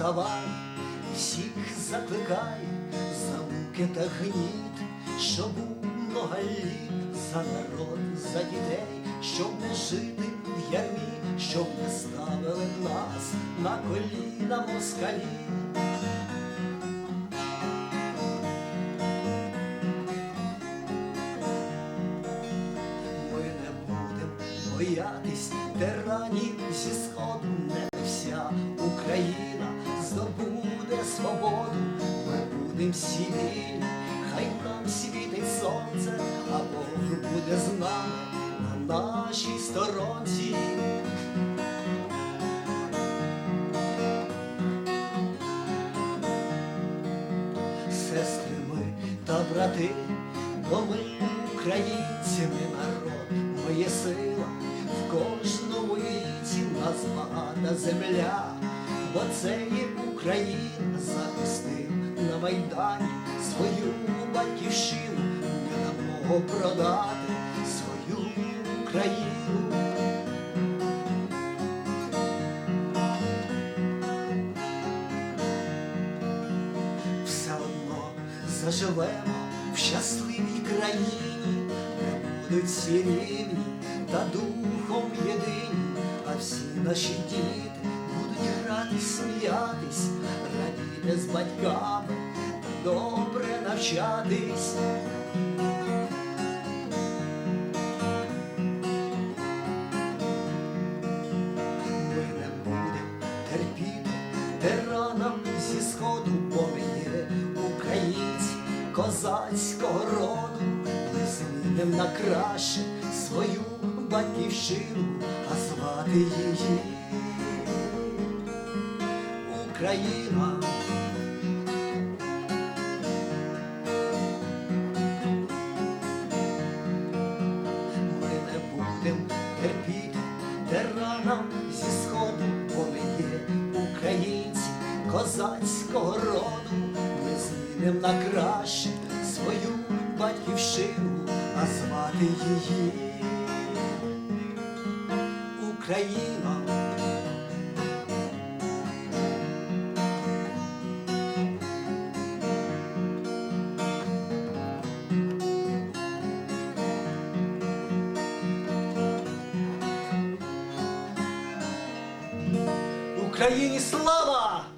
вставай, всіх закликай, за та гніт, щоб був много літ за народ, за дітей, щоб не жити в ярмі, щоб не ставили нас на коліна москалі. Ми не будем боятись тиранів зі сходу, будем всі хай нам світить сонце, а Бог буде з нами на нашій сторонці. Сестри ми та брати, бо ми українці, ми народ, моє сила в кожному віці нас багата земля, бо це є Україна захистив на майдані свою батьківщину, не дамо продати свою Україну. все одно заживемо в щасливій країні, де будуть всі рівні та духом єдині, а всі наші діти будуть грати, сміятись, радіти з батьками добре навчатись. Ми не будем терпіти тиранам зі сходу, бо ми українці козацького роду. Ми зміним на краще свою батьківщину, а звати її Україна. Козацького роду. Ми зміним на краще свою батьківщину, а звати її Україна. Україні слава!